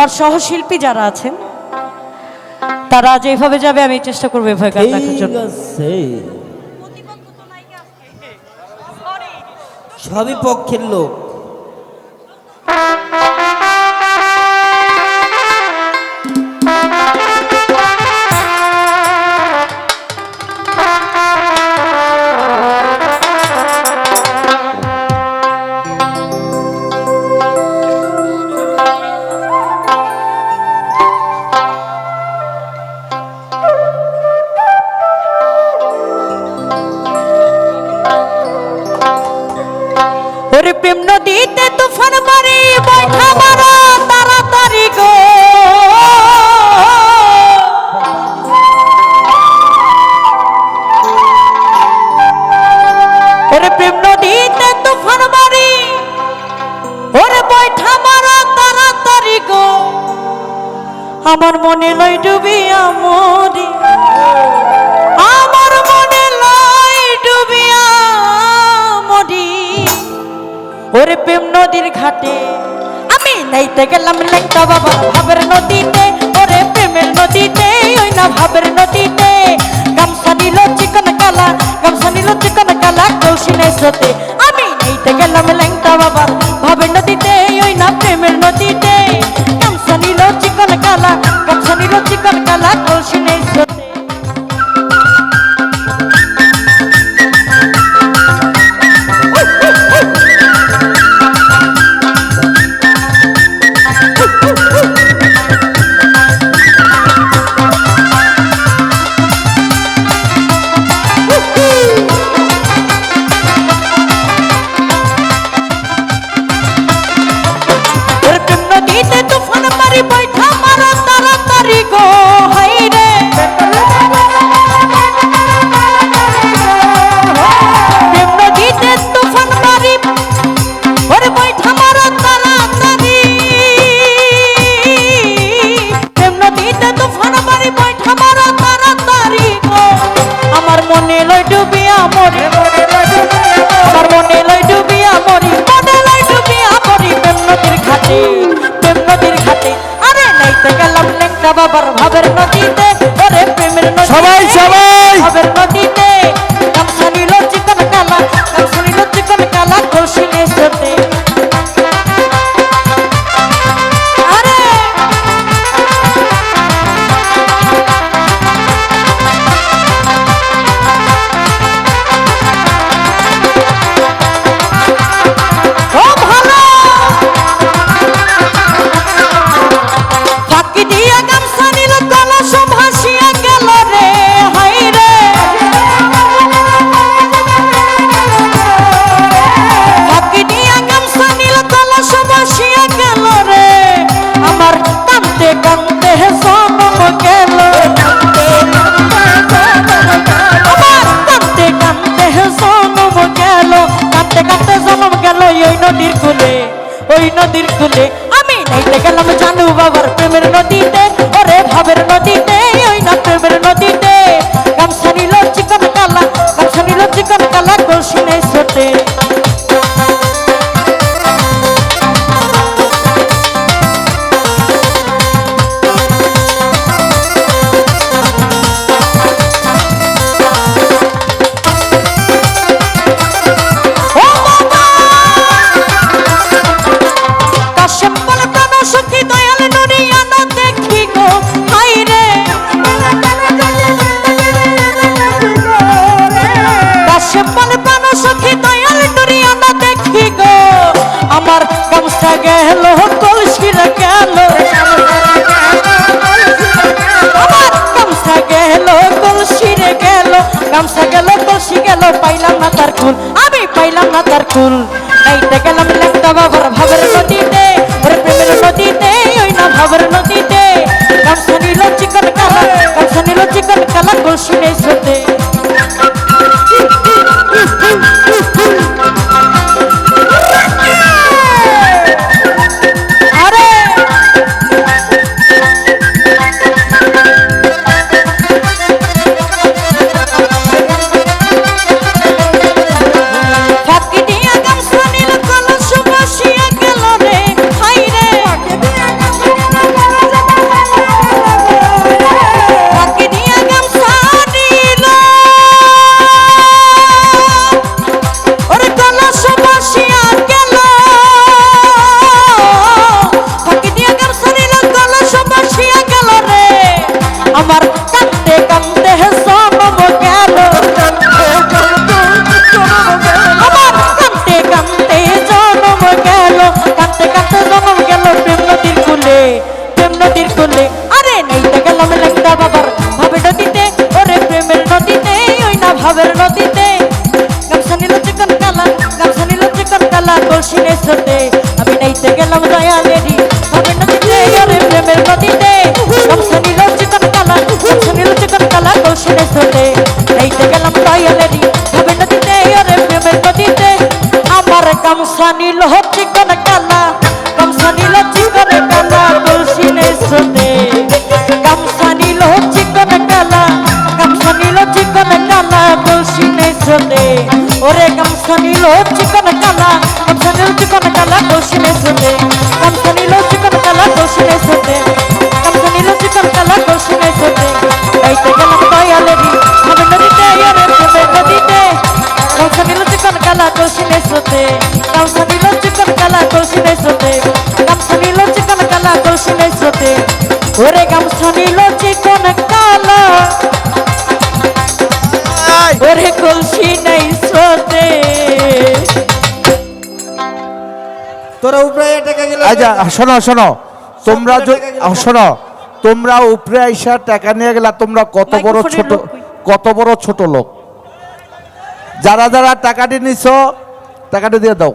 আমার সহশিল্পী যারা আছেন তারা যেভাবে যাবে আমি চেষ্টা করব এভাবে গান রাখার জন্য। সবই পক্ষের লোক। তোর প্রেম নদীতে তুফান মারি, বৈঠা তাড়াতাড়ি গো। প্রেম নদীতে তুফান মারি, ওরে বৈঠা তাড়াতাড়ি গো। আমার মনে লয় ডুবি মরি, আমার নাইতে গেলাম লেখটা বাবা ভাবের নদীতে, ওরে প্রেমের নদীতে, ওই না ভাবের নদীতে। গামছা নিল চিকন কালা, গামছা নিল চিকন কালা কৌশিনের সাথে সবাই সবাই। তীর। তুলে আমি নাইতে গেলাম জানু বাবার প্রেমের নদীতে। dar tu অভাবের নদীতে, গামছা নিল চিকন কালা, গামছা নিল চিকন কালা কলসি নেছতে আমি নাইতে গেলাম দয়া লেডি আমি নদীতে গেলে প্রেমের নদীতে গামছা নিল চিকন কালা, গামছা নিল চিকন কালা কলসি নেছতে নাইতে গেলাম দয়া লেডি আমি নদীতে গেলে প্রেমের নদীতে আমার গামছা নিল আচ্ছা শোনো শোনো। তোমরা যদি শোনো তোমরা উপরে আইসা টাকা নিয়ে গেলা তোমরা কত বড় ছোট কত বড় ছোট লোক? যারা যারা টাকাটি নিছ টাকাটি দিয়ে দাও।